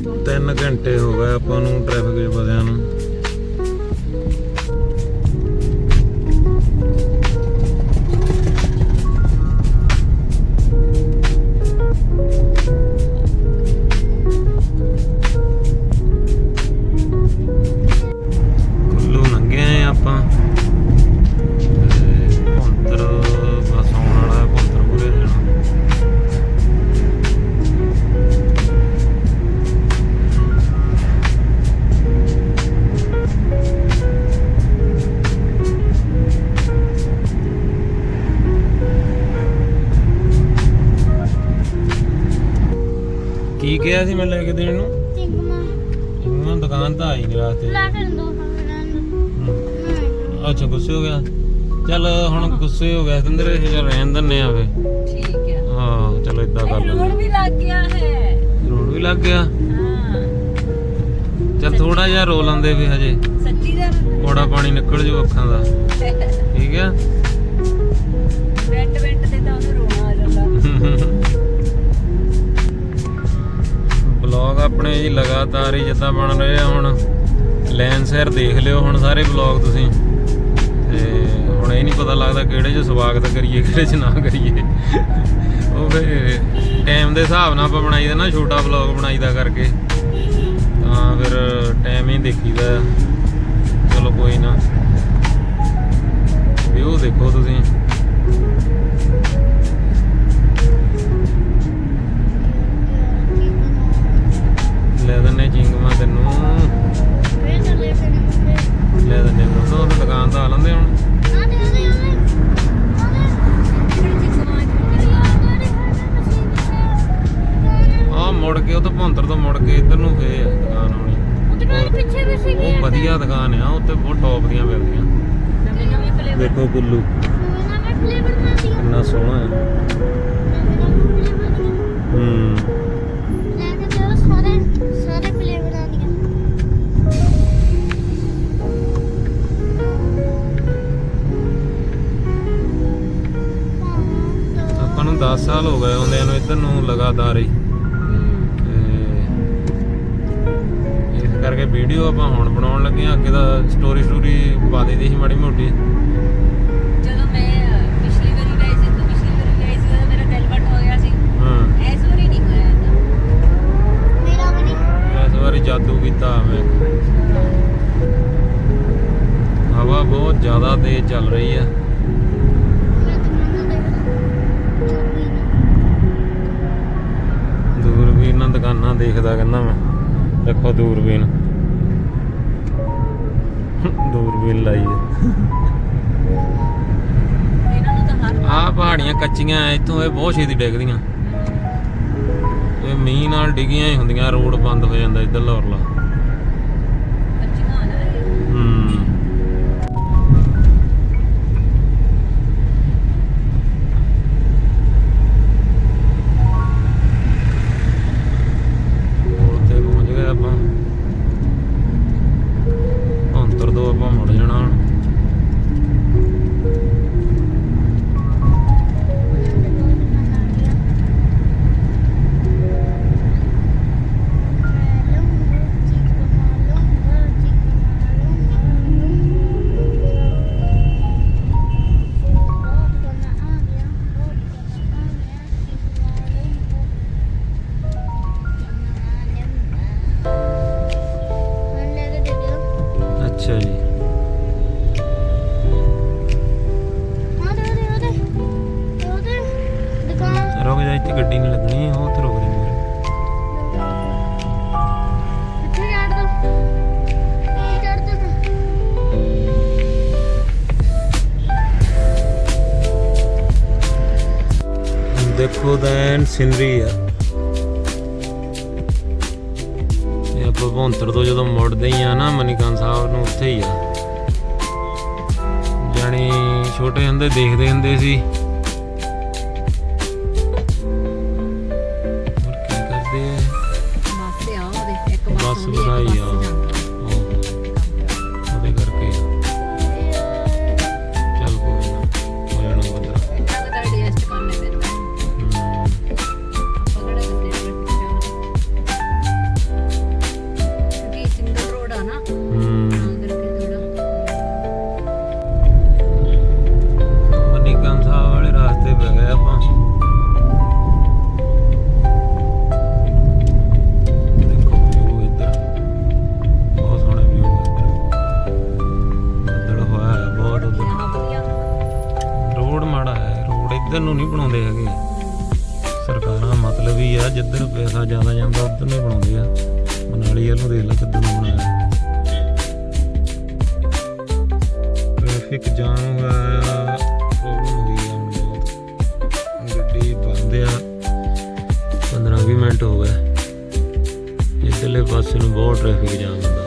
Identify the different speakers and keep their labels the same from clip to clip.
Speaker 1: 3 ਘੰਟੇ ਹੋ ਗਏ ਆਪਾਂ ਨੂੰ ਟ੍ਰੈਫਿਕ 'ਚ ਫਸਿਆ ਨੂੰ। ਕਿਹਾ ਸੀ ਮੈਂ ਲੈ ਕੇ ਦੇਣ ਨੂੰ?
Speaker 2: ਚਿੰਗਮਾ
Speaker 1: ਇਹਨਾਂ ਦੁਕਾਨ ਤਾਂ ਆਈ ਨਹੀਂ ਰਾਸਤੇ
Speaker 2: ਲਾ ਕੇ ਦੋ।
Speaker 1: ਅੱਛਾ ਗੁੱਸੇ ਹੋ ਗਿਆ। ਚੱਲ ਹੁਣ ਗੁੱਸੇ ਹੋ ਗਿਆ ਸਿੰਦਰ ਇਹ ਚੱਲ ਰਹਿਣ ਦਿੰਨੇ ਆ
Speaker 3: ਠੀਕ ਹੈ
Speaker 1: ਹਾਂ ਚਲੋ ਇਦਾਂ ਕਰ
Speaker 3: ਰੋਡ
Speaker 1: ਲੈਂਦੇ
Speaker 3: ਵੀ ਲੱਗ ਗਿਆ ਹੈ।
Speaker 1: ਰੋਡ ਵੀ ਲੱਗ ਗਿਆ।
Speaker 3: ਹਾਂ।
Speaker 1: ਚੱਲ ਥੋੜਾ ਜਿਹਾ ਰੋ ਲੈਂਦੇ ਵੀ ਹਜੇ।
Speaker 3: ਸੱਚੀ ਦਾ
Speaker 1: ਕੋੜਾ ਪਾਣੀ ਨਿਕਲ ਜੂ ਅੱਖਾਂ ਦਾ। ਠੀਕ ਆ?
Speaker 3: ਵੈਂਟ ਵੈਂਟ ਤੇ ਤਾਂ ਉਹਨੂੰ ਰੋਣਾ ਆ ਜਾਂਦਾ।
Speaker 1: ਬਲੌਗ ਆਪਣੇ ਜੀ ਲਗਾਤਾਰ ਹੀ ਜਿੱਦਾਂ ਬਣ ਰਹੇ ਆ ਹੁਣ। ਲੈਨ ਸੈਰ ਦੇਖ ਲਿਓ ਹੁਣ ਸਾਰੇ ਬਲੌਗ ਤੁਸੀਂ। ਤੇ ਹੁਣ ਇਹ ਨਹੀਂ ਪਤਾ ਲੱਗਦਾ ਕਿਹੜੇ 'ਚ ਸਵਾਗਤ ਕਰੀਏ, ਕਿਹੜੇ 'ਚ ਨਾ ਕਰੀਏ। ਉਹ ਫੇ ਟਾਈਮ ਦੇ ਹਿਸਾਬ ਨਾਲ ਆਪਾਂ ਬਣਾਈਦਾ ਨਾ, ਛੋਟਾ ਬਲੌਗ ਬਣਾਈਦਾ ਕਰਕੇ। ਤਾਂ ਫਿਰ ਟਾਈਮ ਹੀ ਦੇਖੀਦਾ। ਚਲੋ ਕੋਈ ਨਾ। ਵਿਊ ਦੇਖੋ ਤੁਸੀਂ। ਲੈ ਦਿੰਨੇ ਚਿੰਗਮਾ ਤੈਨੂੰ
Speaker 2: ਵੇ ਚੱਲੇ ਫਿਰ
Speaker 1: ਲੈ ਦਿੰਨੇ ਮੋਟੋ ਉਹ ਦੁਕਾਨ ਤਾਂ ਆ ਲੰਦੇ ਹੁਣ।
Speaker 2: ਆ
Speaker 1: ਮੁੜ ਕੇ ਉਹ ਤਾਂ ਭੌਂਤਰ ਤੋਂ ਮੁੜ ਕੇ ਇੱਧਰ ਨੂੰ ਫੇ ਦੁਕਾਨ ਆਉਣੀ।
Speaker 2: ਦੁਕਾਨ ਪਿੱਛੇ ਵੀ ਸੀ
Speaker 1: ਉਹ ਵਧੀਆ ਦੁਕਾਨ ਆ ਉੱਤੇ ਬਹੁਤ ਟੌਪ ਦੀਆਂ ਮਿਲਦੀਆਂ। ਦੇਖੋ ਗੁੱਲੂ, ਕਿੰਨਾ ਸੋਹਣਾ ਆ। ਹੂੰ। 10 ਸਾਲ ਹੋ ਗਏ ਆਉਂਦਿਆਂ ਨੂੰ ਇੱਧਰ ਨੂੰ ਲਗਾਤਾਰ ਹੀ। ਤੇ ਇਸ ਕਰਕੇ ਵੀਡੀਓ ਆਪਾਂ ਹੁਣ ਬਣਾਉਣ ਲੱਗੇ ਆ ਅੱਗੇ ਤਾਂ ਸਟੋਰੀ ਸਟੋਰੀ ਪਾ ਦੇਦੀ ਸੀ ਮਾੜੀ ਮੋਟੀ।
Speaker 3: ਜਦੋਂ ਮੈਂ ਅਹ, ਪਿਛਲੀ ਵਾਰੀ ਗਈ ਸੀ ਤੂੰ ਪਿਛਲੀ ਵਾਰੀ ਗਈ ਸੀ ਉਦੋਂ ਮੇਰਾ ਦਿਲ ਵੱਟ ਹੋ ਗਿਆ ਸੀ।
Speaker 1: ਹਾਂ।
Speaker 3: ਐਸ ਵਾਰੀ ਨਹੀਂ ਹੋਇਆ ਏਦਾਂ।
Speaker 2: ਮੇਰਾ ਵੀ ਨਹੀਂ।
Speaker 1: ਇਸ ਵਾਰੀ ਜਾਦੂ ਕੀਤਾ ਮੈਂ। ਹਵਾ ਬਹੁਤ ਜ਼ਿਆਦਾ ਤੇਜ਼ ਚੱਲ ਰਹੀ ਆ ਦੂਰਬੀਨ ਨਾਲ ਦੁਕਾਨਾਂ ਦੇਖਦਾ ਕਹਿੰਦਾ ਮੈਂ। ਦੇਖੋ ਦੂਰਬੀਨ ਦੂਰਬੀਨ ਲਾਈ ਹੈ।
Speaker 3: ਇਹਨਾਂ
Speaker 1: ਪਹਾੜੀਆਂ ਕੱਚੀਆਂ ਇੱਥੋਂ ਇਹ ਬਹੁਤ ਛੇਤੀ ਡਿੱਗਦੀਆਂ। ਇਹ ਮੀਂਹ ਨਾਲ ਡਿੱਗੀਆਂ ਹੀ ਹੁੰਦੀਆਂ, ਰੋਡ ਬੰਦ ਹੋ ਜਾਂਦਾ ਇੱਧਰ ਲੋਰਲਾ
Speaker 3: ਬੱਚੀਆਂ
Speaker 1: ਸਿਨਰੀ ਆ ਇਹ ਆਪਾਂ ਭੌਂਤਰ ਤੋਂ ਜਦੋਂ ਮੁੜਦੇ ਹੀ ਆ ਨਾ ਮਨੀਕਰਨ ਸਾਹਿਬ ਨੂੰ ਉੱਥੇ ਹੀ ਆ। ਜਾਣੀ ਛੋਟੇ ਹੁੰਦੇ ਦੇਖਦੇ ਹੁੰਦੇ ਸੀ। ਸਰਕਾਰਾਂ ਮਤਲਬ ਆ, ਜਿੱਧਰ ਪੈਸਾ ਜ਼ਿਆਦਾ ਜਾਂਦਾ, ਉਧਰ ਨਹੀਂ ਬਣਾਉਂਦੇ ਆ। ਮਨਾਲੀ ਵੱਲ ਦੇਖ ਲੈ ਕਿੱਦਾਂ ਬਣਾਇਆ। ਟ੍ਰੈਫਿਕ ਜਾਮ ਹੋਇਆ ਪ੍ਰੋਬਲਮ ਹੋ ਗਈ ਆ, ਹੁਣ ਬਹੁਤ। ਗੱਡੀ ਬੰਦ ਆ 15 20 ਮਿੰਟ ਹੋ ਗਏ। ਇੱਧਰਲੇ ਪਾਸੇ ਨੂੰ ਬਹੁਤ ਟ੍ਰੈਫਿਕ ਜਾਮ ਹੁੰਦਾ।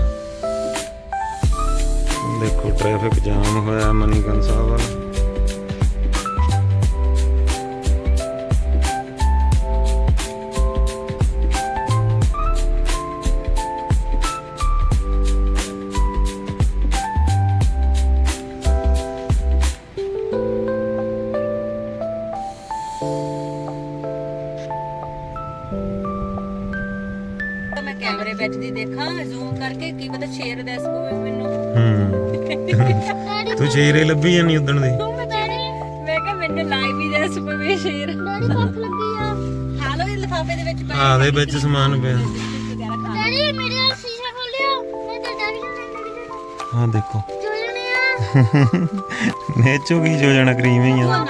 Speaker 1: ਦੇਖੋ ਟ੍ਰੈਫਿਕ ਜਾਮ ਹੋਇਆ ਮਨੀਕਰਨ ਸਾਹਿਬ ਵੱਲ।
Speaker 3: ਸ਼ੇਰ ਮੈਨੂੰ।
Speaker 1: ਹੂੰ। ਤੂੰ ਚਿਹਰੇ ਲੱਭੀ ਜਾਨੀ ਉਦਣ ਦੀ।
Speaker 3: ਮੈਂ ਕਿਹਾ ਮੈਨੂੰ ਲਾਈਵ ਹੀ ਦੱਸ ਪਵੇ ਸ਼ੇਰ।
Speaker 2: ਡੈਡੀ ਭੁੱਖ ਲੱਗੀ ਆ।
Speaker 3: ਹਾਲੋ ਇਹ ਲਿਫਾਫੇ ਦੇ ਵਿੱਚ
Speaker 1: ਆ ਦੇ ਵਿੱਚ ਸਮਾਨ ਪਿਆ।
Speaker 3: ਖਾ
Speaker 2: ਡੈਡੀ ਮੇਰੇ ਸ਼ੀਸ਼ਾ ਖੋਲਿਓ। ਮੈਂ ਨੂੰ
Speaker 1: ਹਾਂ ਦੇਖੋ।
Speaker 2: ਜੋੜਨੇ ਆ।
Speaker 1: ਨੇਚੋ ਕੀ ਜੋ ਜਾਣਾ ਕਰੀਮ ਹੀ ਆ।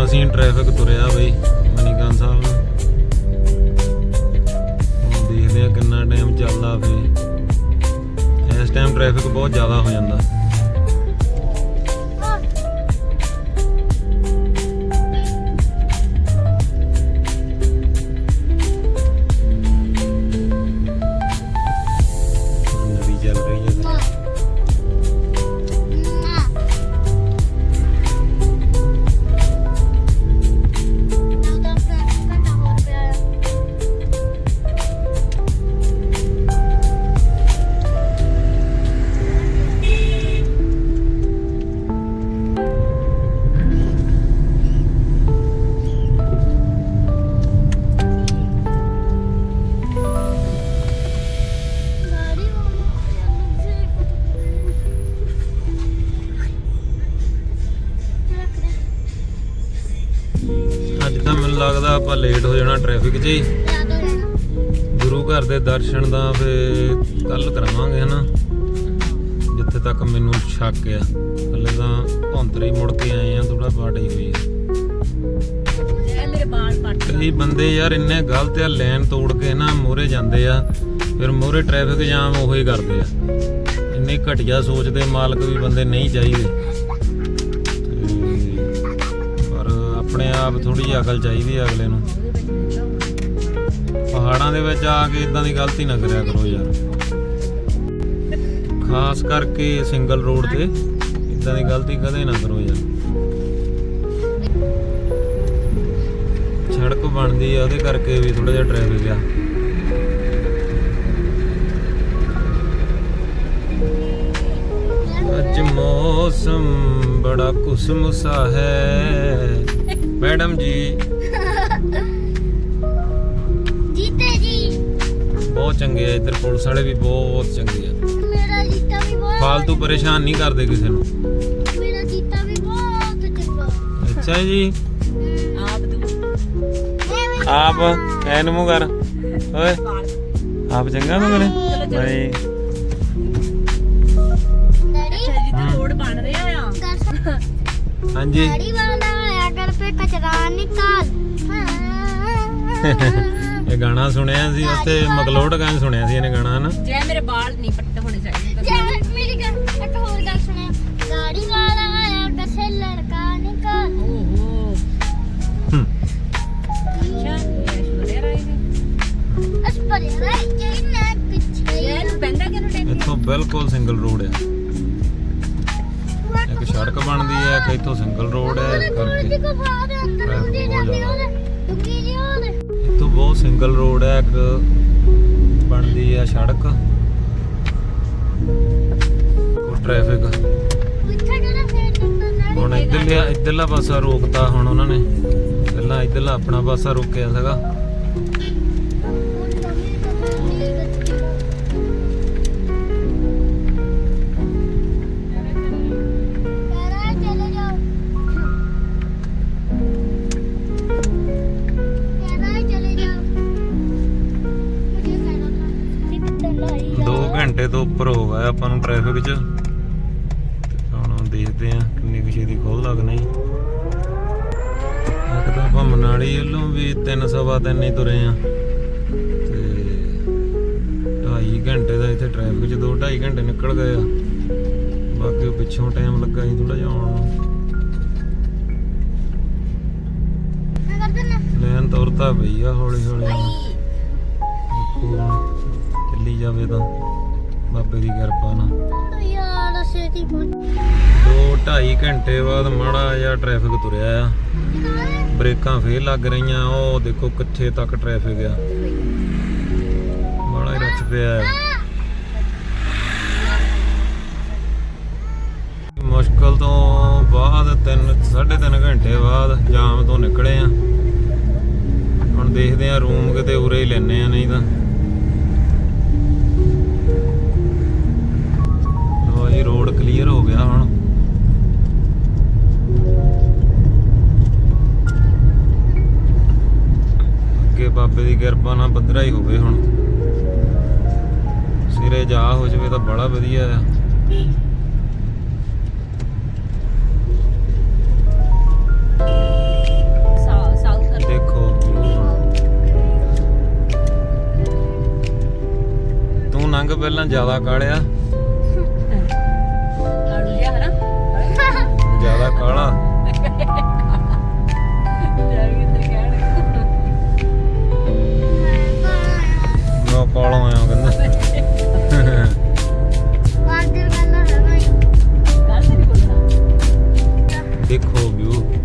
Speaker 1: ਮਸੀਂ ਟ੍ਰੈਫਿਕ ਤੁਰਿਆ ਬਈ। ਲੱਗਦਾ ਆਪਾਂ ਲੇਟ ਹੋ ਜਾਣਾ ਟ੍ਰੈਫਿਕ 'ਚ ਹੀ। ਗੁਰੂ ਘਰ ਦੇ ਦਰਸ਼ਨ ਦਾ ਫੇ ਕੱਲ ਕਰਾਵਾਂਗੇ ਹਨਾ? ਜਿੱਥੇ ਤੱਕ ਮੈਨੂੰ ਸ਼ੱਕ ਆ। ਹਲੇ ਤਾਂ ਧੌਂਤਰੀ ਮੁੜ ਕੇ ਆਏ ਆ ਥੋੜਾ ਪਾਟੀ ਹੋਈ ਕਈ ਬੰਦੇ ਯਾਰ ਇੰਨੇ ਗਲਤ ਆ ਲੈਨ ਤੋੜ ਕੇ ਨਾ ਮੋਰੇ ਜਾਂਦੇ ਆ ਫਿਰ ਮੋਰੇ ਟ੍ਰੈਫਿਕ ਜਾਮ ਉਹੀ ਕਰਦੇ ਆ। ਇੰਨੇ ਘਟੀਆ ਸੋਚ ਦੇ ਮਾਲਕ ਵੀ ਬੰਦੇ ਨਹੀਂ ਚਾਹੀਦੇ। ਆਪ ਥੋੜੀ ਜਿਹੀ ਅਕਲ ਚਾਹੀਦੀ ਹੈ ਅਗਲੇ ਨੂੰ। ਪਹਾੜਾਂ ਦੇ ਵਿੱਚ ਆ ਕੇ ਇਦਾਂ ਦੀ ਗਲਤੀ ਨਾ ਕਰਿਆ ਕਰੋ ਯਾਰ। ਖਾਸ ਕਰਕੇ ਸਿੰਗਲ ਰੋਡ ਤੇ ਇਦਾਂ ਦੀ ਗਲਤੀ ਕਦੇ ਨਾ ਕਰੋ ਯਾਰ। ਸੜਕ ਬਣਦੀ ਆ, ਉਹਦੇ ਕਰਕੇ ਵੀ ਥੋੜਾ ਜਿਹਾ ਟ੍ਰੈਫਿਕ ਆ। ਅੱਜ ਮੌਸਮ ਬੜਾ ਕੁਸਮਸਾ ਹੈ। ਮੈਡਮ ਜੀ।
Speaker 2: ਜੀਤੇ ਜੀ।
Speaker 1: ਬਹੁਤ ਚੰਗੇ ਆ ਇੱਧਰ ਪੁਲਿਸ ਵਾਲੇ ਵੀ ਬਹੁਤ ਚੰਗੇ ਆ।
Speaker 2: ਮੇਰਾ ਜੀਤਾ ਵੀ ਬਹੁਤ
Speaker 1: ਫਾਲਤੂ ਪਰੇਸ਼ਾਨ ਨਹੀਂ ਕਰਦੇ ਕਿਸੇ ਨੂੰ।
Speaker 2: ਮੇਰਾ ਜੀਤਾ ਵੀ ਬਹੁਤ ਚੰਗਾ।
Speaker 1: ਅੱਛਾ ਜੀ।
Speaker 3: ਆਪ ਤੂੰ
Speaker 1: ਆਪ ਐਨ ਮੂੰਹ ਕਰ। ਓਏ। ਆਪ ਚੰਗਾ ਤੂੰ ਕਰੇ। ਬਾਈ।
Speaker 2: ਡੈਡੀ।
Speaker 3: ਅੱਛਾ ਜੀ ਤੇ ਰੋਡ ਬਣ ਰਿਹਾ ਆ।
Speaker 2: ਦੱਸ।
Speaker 1: ਹਾਂਜੀ।
Speaker 2: ਡੈਡੀ ਨਿਕਾਲ।
Speaker 1: ਇਹ ਗਾਣਾ ਸੁਣਿਆ ਸੀ ਉੱਥੇ ਮਕਲੋਡਗੰਜ ਸੁਣਿਆ ਸੀ ਇਹਨੇ ਗਾਣਾ ਹਨਾ?
Speaker 3: ਜੇ ਮੇਰੇ ਬਾਲ ਨਹੀਂ ਪੱਟ ਹੋਣੇ ਚਾਹੀਦੇ
Speaker 2: ਜੇ ਮੇਰੀ ਗੱਲ ਇੱਕ ਹੋਰ ਗੱਲ ਸੁਣਿਆ। ਗਾੜੀ ਵਾਲਾ ਆਇਆ ਕਸੇ ਲੜਕਾ ਨਿਕਾਲ।
Speaker 3: ਓਹੋ
Speaker 1: ਹਮ,
Speaker 3: ਅੱਛਾ ਇਹ ਰਾਈ ਨੇ।
Speaker 2: ਅਸਪਰ ਰਾਈ ਜੇ ਨਾ ਪਿੱਛੇ
Speaker 3: ਇਹ ਪੈਂਦਾ ਕਿਹਨੂੰ ਟੈਕ
Speaker 1: ਇੱਥੋਂ ਬਿਲਕੁਲ ਸਿੰਗਲ ਰੋਡ ਆ। ਇੱਕ ਸੜਕ ਬਣਦੀ ਹੈ ਇੱਕ ਇੱਥੋਂ ਸਿੰਗਲ ਰੋਡ ਹੈ ਕਰਕੇ।
Speaker 2: ਗੁਫਾ ਦੇ ਅੰਦਰ ਜਾਂਦੀ ਉਹਦੇ ਦੁੱਗੀ ਜੀ ਉਹਦੇ
Speaker 1: ਇੱਥੋਂ ਬਹੁਤ ਸਿੰਗਲ ਰੋਡ ਹੈ, ਇੱਕ ਬਣਦੀ ਹੈ ਸੜਕ। ਉਹ ਟ੍ਰੈਫਿਕ
Speaker 2: ਪਿੱਛੇ ਕਿਹੜਾ ਫੇਰ ਨਿਕਲਣਾ
Speaker 1: ਹੁਣ ਇੱਧਰਲਾ ਇੱਧਰਲਾ ਪਾਸਾ ਰੋਕਤਾ ਹੁਣ ਉਹਨਾਂ ਨੇ। ਪਹਿਲਾਂ ਇੱਧਰਲਾ ਆਪਣਾ ਪਾਸਾ ਰੋਕਿਆ ਸੀਗਾ। ਗਿਆ ਆਪਾਂ ਨੂੰ ਟ੍ਰੈਫਿਕ 'ਚ। ਹੁਣ ਦੇਖਦੇ ਆ ਕਿੰਨੀ ਕੁ ਛੇਤੀ ਖੋਲਦਾ ਕਿ ਨਹੀਂ। ਇੱਕ ਤਾਂ ਆਪਾਂ ਮਨਾਲੀ ਵੱਲੋਂ ਵੀ 3 ਸਵਾ ਤਿੰਨ ਹੀ ਤੁਰੇ ਆ ਤੇ 2.5 ਘੰਟੇ ਦਾ ਇੱਥੇ ਟ੍ਰੈਫਿਕ 'ਚ 2 2.5 ਘੰਟੇ ਨਿਕਲ ਗਏ ਆ। ਬਾਕੀ ਪਿੱਛੋਂ ਟਾਈਮ ਲੱਗਾ ਸੀ ਥੋੜਾ ਜਿਹਾ ਆਉਣ ਨੂੰ। ਲੈਨ ਤੁਰਦਾ ਪਈ ਆ ਹੌਲੀ ਹੌਲੀ। ਚੱਲੀ ਜਾਵੇ ਤਾਂ। ਬਾਬੇ ਦੀ ਕਿਰਪਾ ਨਾਲ।
Speaker 2: ਯਾਰ
Speaker 1: ਦੋ 2.5 ਘੰਟੇ ਬਾਅਦ ਮਾੜਾ ਜਿਹਾ ਟ੍ਰੈਫਿਕ ਤੁਰਿਆ ਆ। ਬ੍ਰੇਕਾਂ ਫੇਰ ਲੱਗ ਰਹੀਆਂ ਉਹ ਦੇਖੋ ਕਿੱਥੇ ਤੱਕ ਟ੍ਰੈਫਿਕ ਆ। ਮਾੜਾ ਹੀ ਰੱਛ ਪਿਆ ਆ। ਮੁਸ਼ਕਲ ਤੋਂ ਬਾਅਦ 3 3.5 ਘੰਟੇ ਬਾਅਦ ਜਾਮ ਤੋਂ ਨਿਕਲੇ ਆ। ਹੁਣ ਦੇਖਦੇ ਆ ਰੂਮ ਕਿਤੇ ਉਰੇ ਹੀ ਲੈਣੇ ਆ ਨਹੀਂ ਤਾਂ ਕਲੀਅਰ ਹੋ ਗਿਆ ਹੁਣ। ਅੱਗੇ ਬਾਬੇ ਦੀ ਕਿਰਪਾ ਨਾਲ ਬੱਦਰਾ ਹੀ ਹੋਵੇ ਹੁਣ। ਸਿਰੇ ਜਾ ਹੋ ਜਵੇ ਤਾਂ ਬੜਾ ਵਧੀਆ ਆ। ਤੂੰ ਨੰਗ ਪਹਿਲਾਂ ਜ਼ਿਆਦਾ ਕਾੜਿਆ। ਕਾਲਾ ਮੈਂ ਕਾਲਾ ਆਇਆ ਕਹਿੰਦਾ ਦੇਖੋ ਵਿਊ।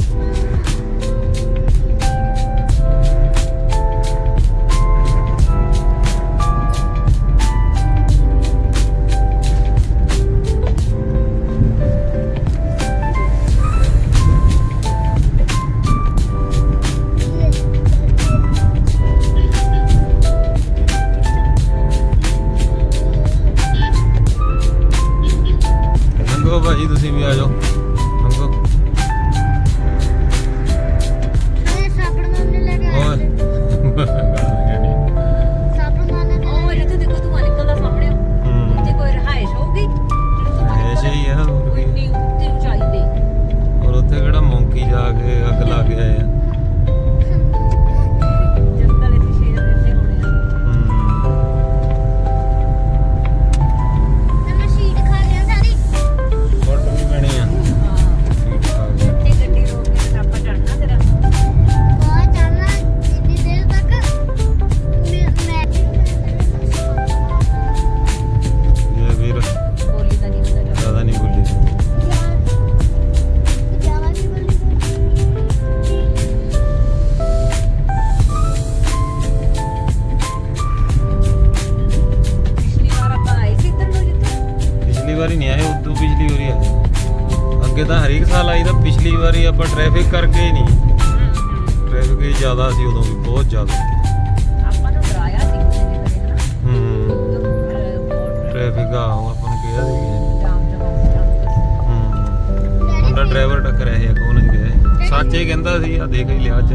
Speaker 1: ਅੱਗੇ
Speaker 2: ਤਾਂ
Speaker 1: ਹਰੇਕ ਸਾਲ ਆਈਦਾ ਪਿਛਲੀ ਵਾਰੀ ਆਪਾਂ ਟ੍ਰੈਫਿਕ ਕਰਕੇ ਨਹੀਂ। ਟ੍ਰੈਫਿਕ ਹੀ ਜ਼ਿਆਦਾ ਸੀ ਉਦੋਂ ਵੀ ਬਹੁਤ ਜ਼ਿਆਦਾ।
Speaker 3: ਆਪਾਂ ਨੂੰ ਡਰਾਇਆ ਸੀ ਕਿਸੇ ਨੇ ਕਦੇ ਹਨਾ?
Speaker 1: ਹੂੰ। ਟ੍ਰੈਫਿਕ ਆ ਆਪਾਂ ਨੂੰ ਕਿਹਾ ਸੀ
Speaker 3: ਜਾਮ ਜਾਮ ਜਾਮ
Speaker 1: ਹੂੰ। ਮੁੰਡਾ ਡਰਾਈਵਰ ਟੱਕਰਿਆ ਸੀ ਚ ਗਿਆ। ਸੱਚ ਹੀ ਕਹਿੰਦਾ ਸੀ ਆ ਦੇਖ ਹੀ ਲਿਆ ਅੱਜ।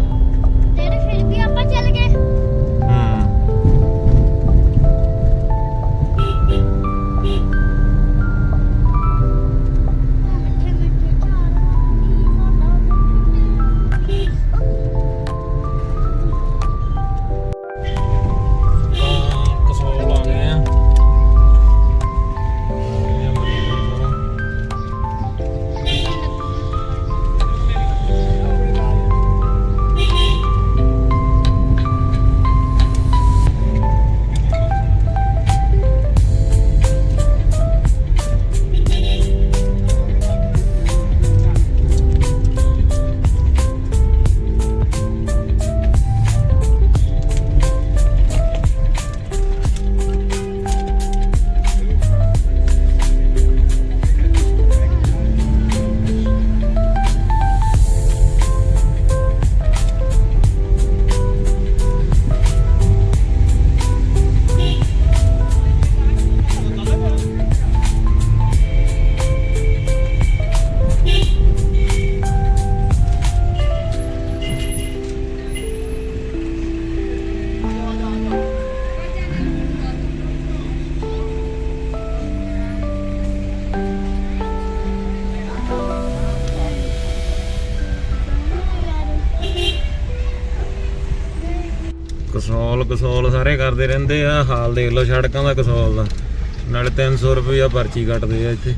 Speaker 1: ਕਸੋਲ ਸਾਰੇ ਕਰਦੇ ਰਹਿੰਦੇ ਆ। ਹਾਲ ਦੇਖ ਲਓ ਸੜਕਾਂ ਦਾ ਕਸੋਲ ਦਾ। ਨਾਲੇ 300 ਰੁਪਇਆ ਪਰਚੀ ਕੱਟਦੇ ਆ ਇੱਥੇ।